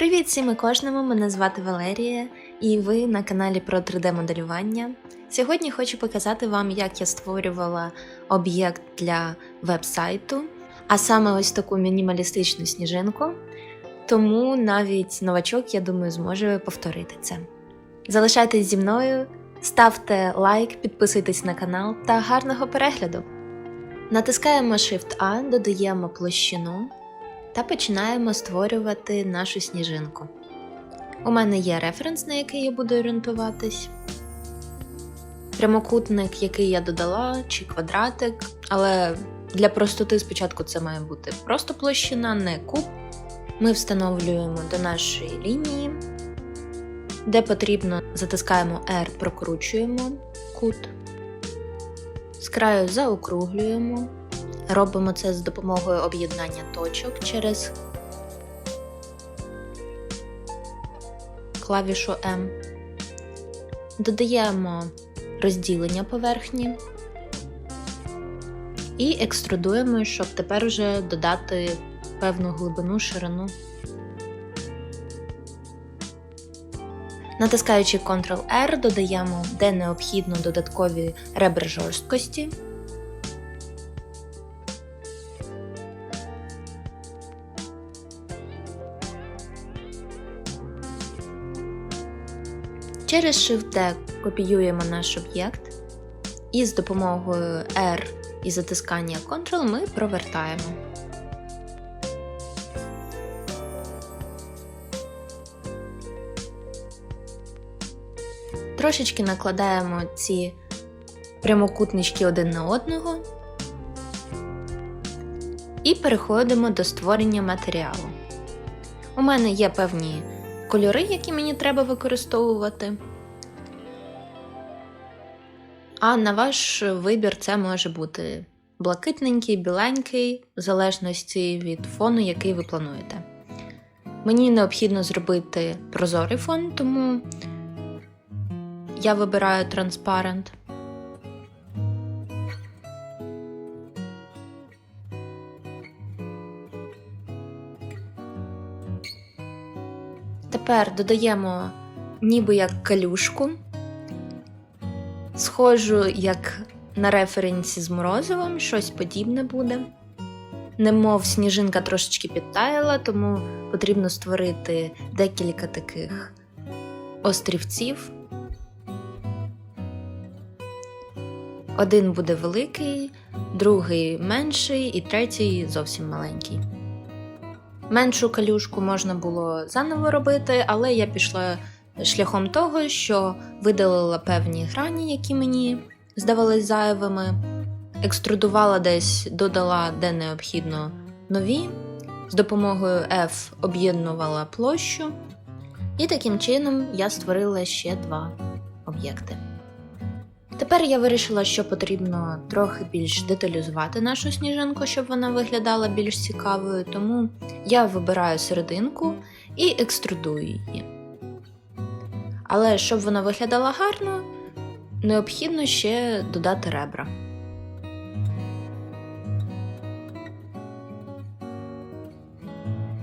Привіт всім і кожному! Мене звати Валерія, і ви на каналі про 3D-моделювання. Сьогодні хочу показати вам, як я створювала об'єкт для веб-сайту, а саме ось таку мінімалістичну сніжинку. Тому навіть новачок, я думаю, зможе повторити це. Залишайтесь зі мною, ставте лайк, підписуйтесь на канал та гарного перегляду! Натискаємо Shift-A, додаємо площину та починаємо створювати нашу сніжинку. У мене є референс, на який я буду орієнтуватись, прямокутник, який я додала, чи квадратик, але для простоти спочатку це має бути просто площина, не куб. Ми встановлюємо до нашої лінії, де потрібно, затискаємо R, прокручуємо кут, з краю заокруглюємо. Робимо це з допомогою об'єднання точок через клавішу M. Додаємо розділення поверхні і екструдуємо, щоб тепер вже додати певну глибину, ширину. Натискаючи Ctrl-R, додаємо, де необхідно додаткові ребра жорсткості. Через Shift-D копіюємо наш об'єкт і з допомогою R і затискання Ctrl ми провертаємо. Трошечки накладаємо ці прямокутнички один на одного і переходимо до створення матеріалу. У мене є певні кольори, які мені треба використовувати. А на ваш вибір це може бути блакитненький, біленький, в залежності від фону, який ви плануєте. Мені необхідно зробити прозорий фон, тому я вибираю транспарент. Тепер додаємо ніби як калюшку, схожу як на референсі з морозивом, щось подібне буде. Немов сніжинка трошечки підтаяла, тому потрібно створити декілька таких острівців. Один буде великий, другий менший і третій зовсім маленький. Меншу калюшку можна було заново робити, але я пішла шляхом того, що видалила певні грані, які мені здавались зайвими, екструдувала десь, додала де необхідно нові, з допомогою F об'єднувала площу, і таким чином я створила ще два об'єкти. Тепер я вирішила, що потрібно трохи більш деталізувати нашу сніжинку, щоб вона виглядала більш цікавою, тому я вибираю серединку і екструдую її. Але щоб вона виглядала гарно, необхідно ще додати ребра.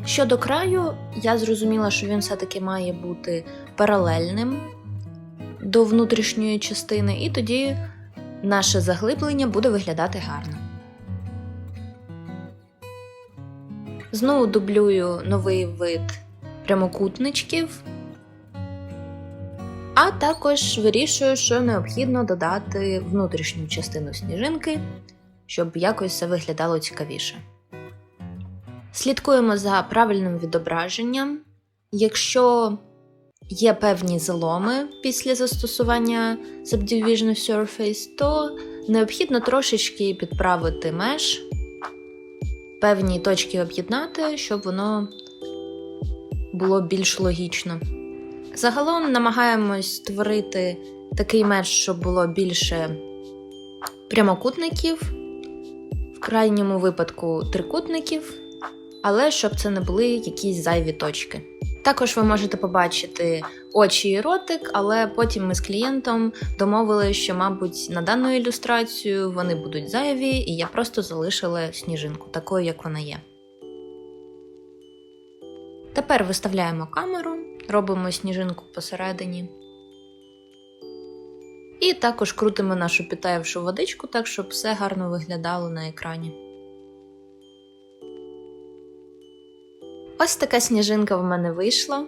Щодо краю, я зрозуміла, що він все-таки має бути паралельним до внутрішньої частини, і тоді наше заглиблення буде виглядати гарно. Знову дублюю новий вид прямокутничків, а також вирішую, що необхідно додати внутрішню частину сніжинки, щоб якось це виглядало цікавіше. Слідкуємо за правильним відображенням. Якщо є певні заломи після застосування Subdivision Surface, то необхідно трошечки підправити меж, певні точки об'єднати, щоб воно було більш логічно. Загалом намагаємось створити такий меж, щоб було більше прямокутників, в крайньому випадку трикутників, але щоб це не були якісь зайві точки. Також ви можете побачити очі і ротик, але потім ми з клієнтом домовили, що, мабуть, на дану ілюстрацію вони будуть зайві, і я просто залишила сніжинку такою, як вона є. Тепер виставляємо камеру, робимо сніжинку посередині. І також крутимо нашу підтаявшу водичку так, щоб все гарно виглядало на екрані. Ось така сніжинка в мене вийшла.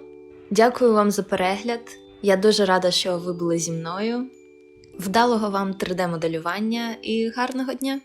Дякую вам за перегляд. Я дуже рада, що ви були зі мною. Вдалого вам 3D-моделювання і гарного дня!